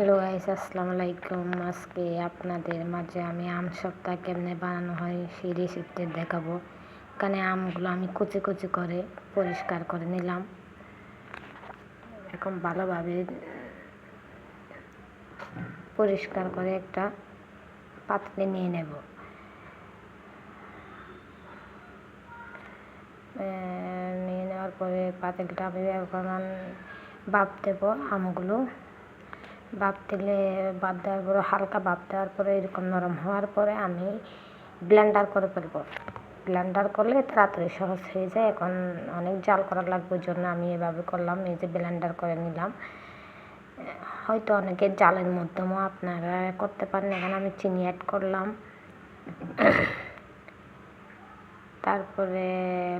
Hello guys আসসালামু আলাইকুম। আজকে আপনাদের মাঝে আমি আম সপ্তাহ কেমনে বানানো হয় সেই রেসিপিটা দেখাবো। এখানে আমগুলো আমি কুচি কুচি করে পরিষ্কার করে নিলাম। এখন ভালোভাবে পরিষ্কার করে একটা পাত্রে নিয়ে নেব। নিয়ে নেওয়ার পরে পাতিলটা আমি এখন বাপ দেবো আমগুলো। বাপ দিলে, বাদ দেওয়ার পরে হালকা বাপ দেওয়ার পরে এরকম নরম হওয়ার পরে আমি ব্লেন্ডার করে ফেলব। ব্লেন্ডার করলে তাড়াতাড়ি সহজ হয়ে যায়। এখন অনেক জাল করা লাগবে ওই জন্য আমি এভাবে করলাম, এই যে ব্লেন্ডার করে নিলাম। হয়তো অনেকে জালের মাধ্যমেও আপনারা করতে পারেন। এখানে আমি চিনি অ্যাড করলাম। তারপরে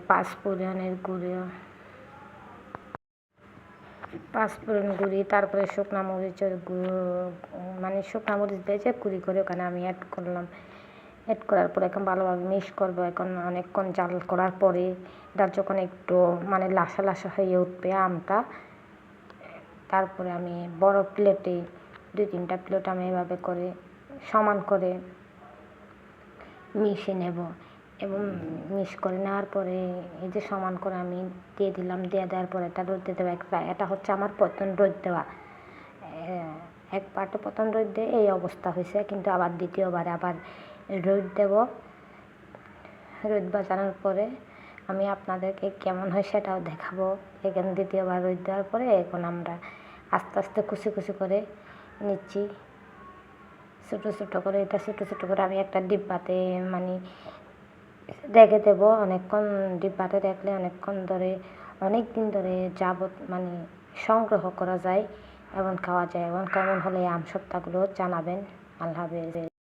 পাঁচ পাঁচফোড়নের গুঁড়ো। পাঁচফোড়ন গুঁড়ি, তারপরে শুকনা মরিচের গুঁড়ো মানে শুকনা মরিচ দিয়েছে কুড়ি করে ওখানে আমি অ্যাড করলাম। অ্যাড করার পরে এখন ভালোভাবে মিক্স করব। এখন অনেকক্ষণ জাল করার পরে এটা যখন একটু মানে লাসা লাসা হয়ে উঠবে আমটা, তারপরে আমি বড় প্লেটে দুই তিনটা প্লেট আমি এভাবে করে সমান করে মিশিয়ে নেব। এবং মিক্স করে নেওয়ার পরে এই যে সমান করে আমি দিয়ে দিলাম, দিয়ে দেওয়ার পরে এটা রোদ হবে। একটা এটা হচ্ছে আমার প্রথম রোদ দেওয়া। এক পার্টে প্রথম রোদ দিয়ে এই অবস্থা হয়েছে, কিন্তু আবার দ্বিতীয়বারে আবার রোদ দেব। রোদ বাজানোর পরে আমি আপনাদেরকে কেমন হয় সেটাও দেখাবো। এখানে দ্বিতীয়বার রোদ দেওয়ার পরে এখন আমরা আস্তে আস্তে কুচি কুচি করে নিচ্ছি। ছোটো ছোটো করে, এটা ছোটো ছোটো করে আমি একটা ডিব্বাতে মানে রেখে দেবো। অনেকক্ষণ ডিব্বাতে রাখলে অনেকক্ষণ ধরে অনেক দিন ধরে যাবত মানে সংগ্রহ করা যায় এবং খাওয়া যায়। এবং কেমন হলে আম সপ্তাহগুলো জানাবেন। আল্লাহ হাফেজ।